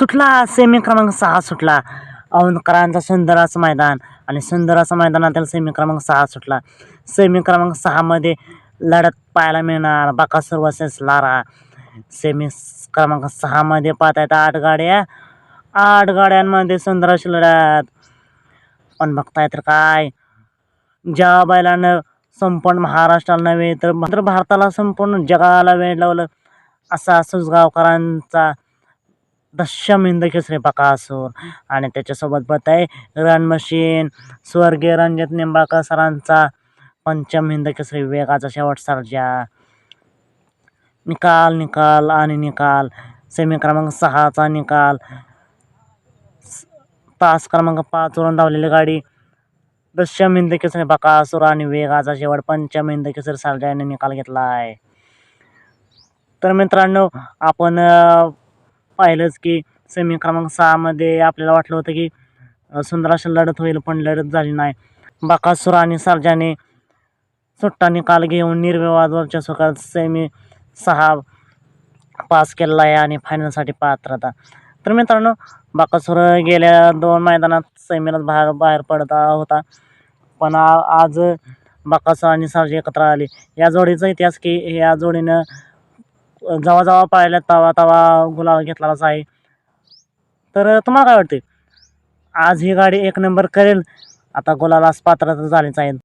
सुटला सेमी क्रमांक सहा सुटला. औंधकरांचा सुंदर असं मैदान आणि सुंदर असं मैदानातील सेमी क्रमांक सहा सुटला. सेमी क्रमांक सहामध्ये लढत पाहायला मिळणार. Bakasur versus Lara. सेमी क्रमांक सहामध्ये पाहतायत आठ गाड्या. आठ गाड्यांमध्ये सुंदर अशी लढत. पण बघताय तर काय? ज्या बैलानं संपूर्ण महाराष्ट्राला नव्हे तर मात्र भारताला संपूर्ण जगाला वेळ लावलं असा सुसगावकरांचा दशम हिंद केसरी बकासूर. आणि त्याच्यासोबत बत आहे रन मशीन स्वर्गीय रणजित निंबाळकर सरांचा पंचम हिंद केसरी वेगाचा शेवट सर्जा. निकाल निकाल आणि निकाल. सेमी क्रमांक सहाचा निकाल. स- तास क्रमांक पाचवरून धावलेली गाडी. दशम हिंद केसरी बकासूर आणि वेगाचा शेवट पंचम हिंद केसरी सर्जा याने निकाल घेतला आहे तर मित्रांनो आपण पाहिलंच की सेमी क्रमांक सहामध्ये आपल्याला वाटलं होतं की सुंदर अशी लढत होईल पण लढत झाली नाही. बाकासूर आणि सर्जाने सुट्टा निकाल घेऊन निर्विवादवरच्या सुखात सेमी सहा पास केलेला आहे आणि फायनलसाठी पात्रता तर मित्रांनो बाकासूर गेल्या दोन मैदानात सेमीलाच बाहेर बाहेर पडत होता. पण आ- आज बाकासूर आणि सर्जा एकत्र आले. या जोडीचा इतिहास की या जोडीनं जेव्हा जेव्हा पाहिलं तवा तवा गुलाल घेतलाच आहे. तर तुम्हाला काय वाटते आज ही गाडी एक नंबर करेल आता गुलालास पात्रता झालीच आहे.